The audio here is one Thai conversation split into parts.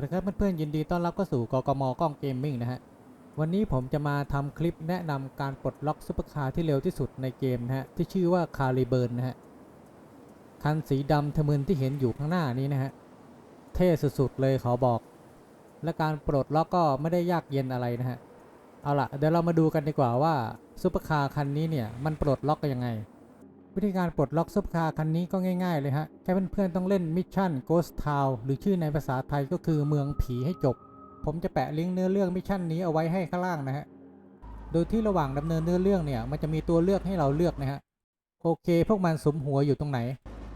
วัสดีครับเพื่อนๆยินดีต้อนรับเข้าสู่กกมกล้องเกมมิ่งนะฮะวันนี้ผมจะมาทำคลิปแนะนำการปลดล็อกซุปเปอร์คาร์ที่เร็วที่สุดในเกมนะฮะที่ชื่อว่าคาริเบิร์นนะฮะคันสีดำทะมึนที่เห็นอยู่ข้างหน้านี้นะฮะเท่สุดๆเลยขอบอก และการปลดล็อกก็ไม่ได้ยากเย็นอะไรนะฮะเอาล่ะเดี๋ยวเรามาดูกันดีกว่าว่าซุปเปอร์คาร์คันนี้เนี่ยมันปลดล็อกกันยังไง วิธีการปลดล็อกซุปเปอร์คาร์คันนี้ก็ง่ายๆเลยฮะ แค่เพื่อนๆต้องเล่นมิชชั่น Ghost Town หรือชื่อในภาษาไทยก็คือเมืองผีให้จบ ผมจะแปะลิงก์เนื้อเรื่องมิชชั่นนี้เอาไว้ให้ข้างล่างนะฮะ โดยที่ระหว่างดำเนินเนื้อเรื่องเนี่ยมันจะมีตัวเลือกให้เราเลือกนะฮะ โอเค พวกมันสมหัวอยู่ตรงไหน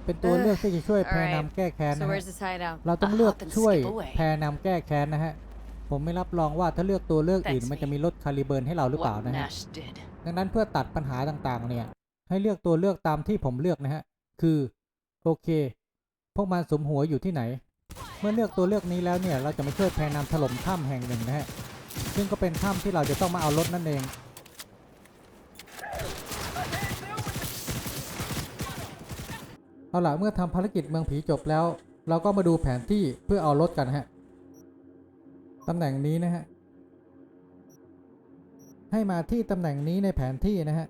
เป็นตัวเลือกที่จะช่วยแพรนำแก้แค้น So นะฮะ where's this hideout? เราต้องเลือก Up and ช่วย skip away แพรนำแก้แค้นนะฮะ ผมไม่รับรองว่าถ้าเลือกตัวเลือกอื่น Thanks, มันจะมีรถคาลิเบิร์นให้เราหรือเปล่า What นะฮะ Nash did. ดังนั้นเพื่อตัดปัญหาต่างๆเนี่ย ให้เลือกตัวเลือกตามที่ผมเลือกนะฮะ คือโอเค พวกมันสมหัวอยู่ที่ไหน เมื่อเลือกตัวเลือกนี้แล้วเนี่ย เราจะมาช่วยแพนำถล่มถ้ำแห่งหนึ่งนะฮะ ซึ่งก็เป็นถ้ำที่เราจะต้องมาเอารถนั่นเองเอาล่ะเมื่อทำภารกิจเมืองผีจบแล้ว เราก็มาดูแผนที่เพื่อเอารถกันฮะตำแหน่งนี้นะฮะให้มาที่ตำแหน่งนี้ในแผนที่นะฮะ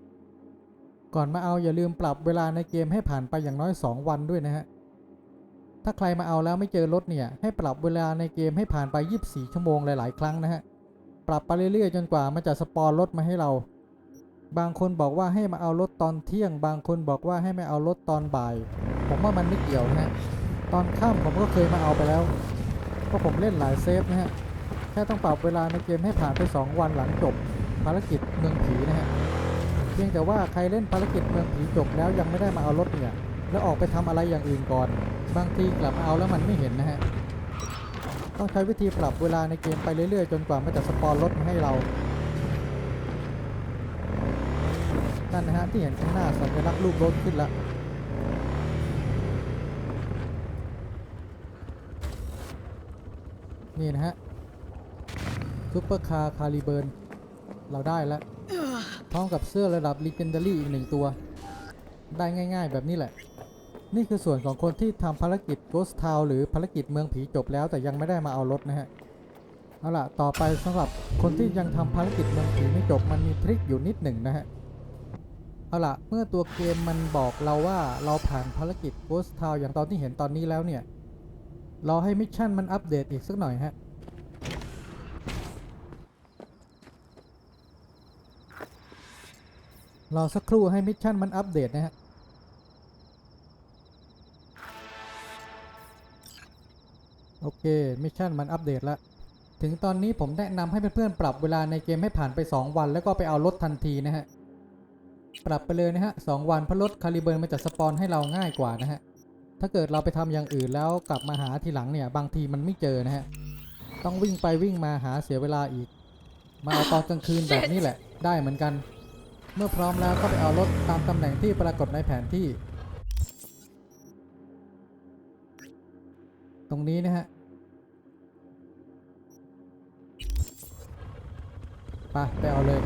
ก่อนมาเอาอย่าลืมปรับเวลาในเกมให้ผ่านไปอย่างน้อย 2 วันด้วยนะฮะ ถ้าใครมาเอาแล้วไม่เจอรถเนี่ย ให้ปรับเวลาในเกมให้ผ่านไป 24 ชั่วโมงหลาย ๆ ครั้งนะฮะ ปรับไปเรื่อย ๆ จนกว่ามันจะสปอนรถมาให้เรา บางคนบอกว่าให้มาเอารถตอนเที่ยง บางคนบอกว่าให้มาเอารถตอนบ่าย ผมว่ามันไม่เกี่ยวนะฮะ ตอนค่ำผมก็เคยมาเอาไปแล้ว เพราะผมเล่นหลายเซฟนะฮะ แค่ต้องปรับเวลาในเกมให้ผ่านไป 2 วันหลังจบภารกิจเมืองผีนะฮะ เพียงแต่ว่าใครเล่นภารกิจเมืองผีจบแล้วยังไม่ได้มาเอารถเนี่ย แล้วออกไปทำอะไรอย่างอื่นก่อน บางทีกลับเอาแล้วมันไม่เห็นนะฮะ ต้องใช้วิธีปรับเวลาในเกมไปเรื่อยๆ จนกว่ามันจะสปอนรถมาให้เรา นั่นนะฮะที่เห็นข้างหน้าสัญลักษณ์รูปรถขึ้นแล้วนี่นะฮะซุปเปอร์คาร์คาริเบิร์นเราได้แล้ว พร้อมกับเสื้อระดับ Legendary อีกหนึ่งตัว ได้ง่ายๆแบบนี้แหละ นี่คือส่วนของคนที่ทำภารกิจ Ghost Town หรือภารกิจเมืองผีจบแล้วแต่ยังไม่ได้มาเอารถนะฮะ เอาล่ะ ต่อไปสำหรับคนที่ยังทำภารกิจเมืองผีไม่จบมันมีทริคอยู่นิดหนึ่งนะฮะ เอาล่ะ เมื่อตัวเกมมันบอกเราว่าเราผ่านภารกิจ Ghost Town อย่างตอนที่เห็นตอนนี้แล้วเนี่ยเราให้มิชชั่นมันอัปเดตอีกสักหน่อยฮะ รอสักครู่ให้มิชชั่นมันอัปเดตนะฮะโอเคมิชชั่นมันอัปเดตแล้วถึงตอนนี้ผมแนะนำให้เพื่อนๆปรับเวลาในเกมให้ผ่านไป 2 วัน แล้วก็ไปเอารถทันทีนะฮะปรับไปเลยนะฮะสองวันเพราะรถคาลิเบิร์นมันจะสปอนให้เราง่ายกว่านะฮะถ้าเกิดเราไปทำอย่างอื่นแล้วกลับมาหาทีหลังเนี่ยบางทีมันไม่เจอนะฮะต้องวิ่งไปวิ่งมาหาเสียเวลาอีก มาเอาตอนกลางคืนแบบนี้แหละ ได้เหมือนกัน เมื่อพร้อมแล้วก็ไปเอารถตามตำแหน่งที่ปรากฏในแผนที่ ตรงนี้นะฮะไปไปเอาเลย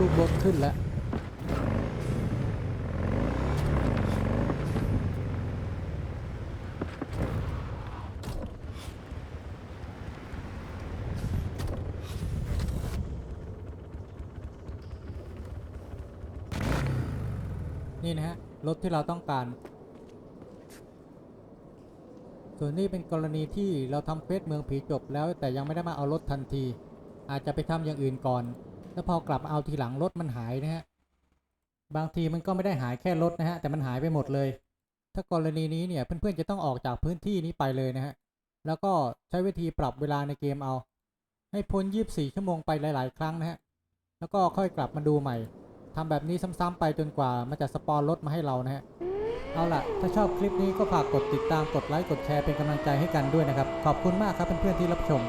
ลักรูปรถขึ้นแล้วนี่นะฮะ รถที่เราต้องการ ส่วนนี้เป็นกรณีที่เราทำเควสเมืองผีจบแล้วแต่ยังไม่ได้มาเอารถทันที อาจจะไปทำอย่างอื่นก่อน แล้วพอกลับมาเอาทีหลังรถมันหายนะฮะบางทีมันก็ไม่ได้หายแค่รถนะฮะแต่มันหายไปหมดเลย ถ้ากรณีนี้เนี่ยเพื่อนๆจะต้องออกจากพื้นที่นี้ไปเลยนะฮะแล้วก็ใช้วิธีปรับเวลาในเกมเอา ให้พ้น 24 ชั่วโมงไปหลาย ๆ ครั้งนะฮะแล้วก็ค่อยกลับมาดูใหม่ทำแบบนี้ซ้ำๆไปจนกว่ามันจะสปอนรถมาให้เรานะฮะเอาล่ะ ถ้าชอบคลิปนี้ก็ฝากกดติดตามกดไลค์กดแชร์เป็นกำลังใจให้กันด้วยนะครับ ขอบคุณมากครับเพื่อนๆที่รับชม